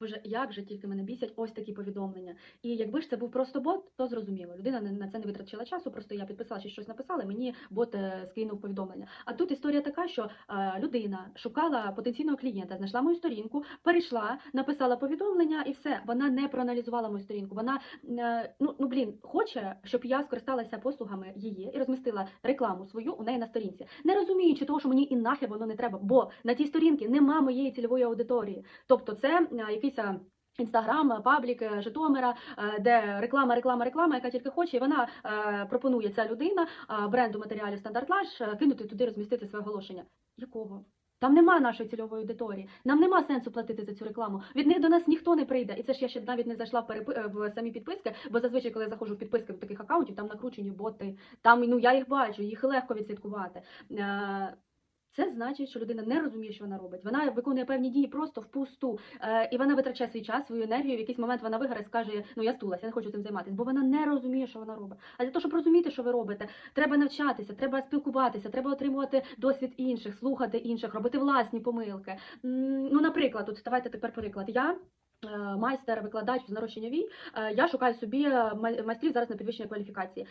Боже, як же тільки мене бісять ось такі повідомлення. І якби ж це був просто бот, то зрозуміло. Людина на це не витратила часу, просто я підписала чи щось написала, мені бот е, скинув повідомлення. А тут історія така, що е, людина шукала потенційного клієнта, знайшла мою сторінку, перейшла, написала повідомлення і все. Вона не проаналізувала мою сторінку. Вона е, ну, ну блін, хоче, щоб я скористалася послугами її і розмістила рекламу свою у неї на сторінці, не розуміючи того, що мені і нахер воно не треба, бо на тій сторінці нема моєї цільової аудиторії. Тобто, це е, якийсь. е, Інстаграм, паблік е, Житомира, е, де реклама, реклама, реклама, яка тільки хоче, і вона е, пропонує ця людина е, бренду матеріалів Стандарт Лаш е, кинути туди, розмістити своє оголошення. Якого? Там нема нашої цільової аудиторії. Нам нема сенсу платити за цю рекламу. Від них до нас ніхто не прийде. І це ж я ще навіть не зайшла в, перепи... е, в самі підписки, бо зазвичай, коли я заходжу в підписки в таких акаунтів, там накручені боти. Там ну я їх бачу, їх легко відслідкувати. Це значить, що людина не розуміє, що вона робить. Вона виконує певні дії просто впусту. Е, і вона витрачає свій час, свою енергію. В якийсь момент вона виграє скаже: Ну я стулася, я не хочу цим займатися, бо вона не розуміє, що вона робить. А для того, щоб розуміти, що ви робите, треба навчатися, треба спілкуватися, треба отримувати досвід інших, слухати інших, робити власні помилки. Ну, наприклад, от давайте тепер приклад. Я. е, Майстер, викладач з нарощення вій, Е, я шукаю собі е, майстрів зараз на підвищення кваліфікації.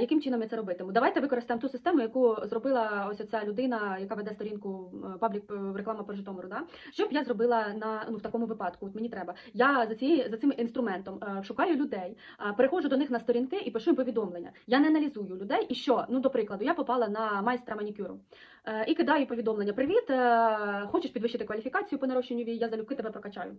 Яким чином я це робитиму? Давайте використаємо ту систему, яку зробила ось ця людина, яка веде сторінку паблік реклама по Житомиру. Да? Що б я зробила на ну в такому випадку? От мені треба. Я за цією за цим інструментом шукаю людей, переходжу до них на сторінки і пишу їм повідомлення. Я не аналізую людей. І що? Ну, до прикладу, я попала на майстра манікюру і кидаю повідомлення: Привіт, хочеш підвищити кваліфікацію по нарощенню вій? Я залюбки тебе прокачаю.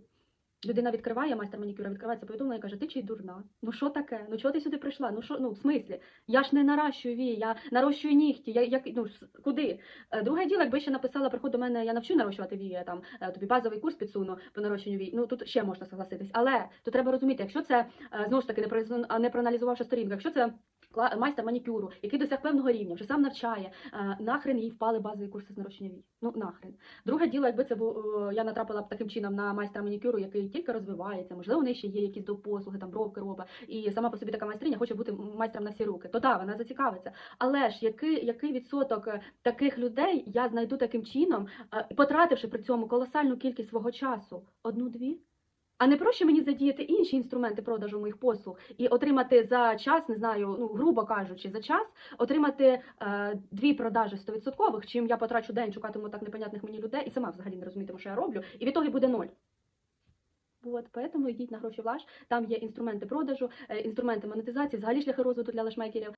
Людина відкриває майстер манікюра, відкриває це повідомлення і каже: Ти чи дурна? Ну що таке? Ну чого ти сюди прийшла? Ну що ну в смислі? Я ж не наращую вії, я нарощую нігті. Я як ну куди? Е, Друге діло, якби ще написала, приходь до мене, я навчу нарощувати вії, там е, тобі базовий курс підсуну по нарощенню вій. Ну тут ще можна согласитись. Але тут треба розуміти, якщо це е, знову ж таки не проаналізу- не проаналізувавши сторінку, якщо це майстер манікюру, який досяг певного рівня, вже сам навчає, е, нахрен їй впали базові курси з нарощення вій. Ну нахрен. Друге діло, якби це був е, я натрапила б таким чином на майстра манікюру, який тільки розвивається, можливо, у неї ще є якісь допослуги, там бровки робить, і сама по собі така майстриня хоче бути майстром на всі руки. То да, вона зацікавиться. Але ж який, який відсоток е, таких людей я знайду таким чином, потративши при цьому колосальну кількість свого часу? Одну-дві? А не проще мені задіяти інші інструменти продажу моїх послуг і отримати за час, не знаю, ну грубо кажучи, за час отримати е, дві продажі 100%, чим я потрачу день, шукатиму так непонятних мені людей і сама взагалі не розумітиму, що я роблю, і в ітогі буде ноль. От, поэтому йдіть на гроші влаш, там є інструменти продажу, е, інструменти монетизації, взагалі шляхи розвитку для лешмейкерів.